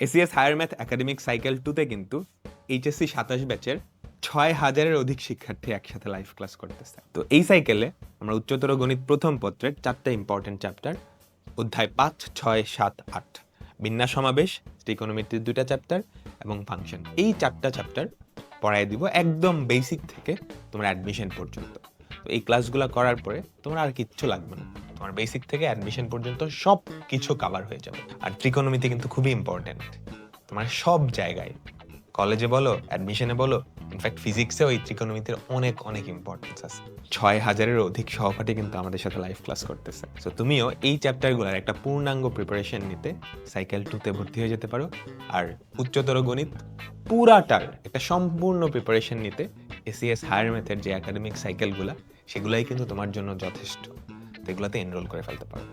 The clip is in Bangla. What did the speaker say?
ACS higher math academic cycle টুতে কিন্তু এইচএসসি সাতাশ ব্যাচের ছয় হাজারের অধিক শিক্ষার্থী একসাথে লাইভ ক্লাস করতেছে। তো এই সাইকেলে আমরা উচ্চতর গণিত প্রথম পত্রের চারটা ইম্পর্টেন্ট চ্যাপ্টার অধ্যায় পাঁচ, ছয়, সাত, আট, বিন্যাস সমাবেশ ত্রিকোণমিতির দুটা চ্যাপ্টার এবং ফাংশন এই চারটা চ্যাপ্টার পড়াই দিব একদম বেসিক থেকে তোমার অ্যাডমিশন পর্যন্ত। তো এই ক্লাসগুলো করার পরে তোমার আর কিচ্ছু লাগবে না। তোমার বেসিক থেকে অ্যাডমিশন পর্যন্ত সব কিছু কাভার হয়ে যাবে। আর ত্রিকোণমিতি কিন্তু খুবই ইম্পর্টেন্ট তোমার সব জায়গায় কলেজে বলো অ্যাডমিশনে বলো ইনফ্যাক্ট ফিজিক্সেও এই ত্রিকোণমিতির অনেক অনেক ইম্পর্টেন্স আছে। ছয় হাজারের অধিক সহপাঠী কিন্তু আমাদের সাথে লাইভ ক্লাস করতেছে। সো তুমিও এই চ্যাপ্টারগুলোর একটা পূর্ণাঙ্গ প্রিপারেশন নিতে সাইকেল টুতে ভর্তি হয়ে যেতে পারো। আর উচ্চতর গণিত পুরাটার একটা সম্পূর্ণ প্রিপারেশন নিতে এসিএস হায়ার ম্যাথের যে একাডেমিক সাইকেলগুলো সেগুলাই কিন্তু তোমার জন্য যথেষ্ট। এগুলোতে এনরোল করে ফেলতে পারো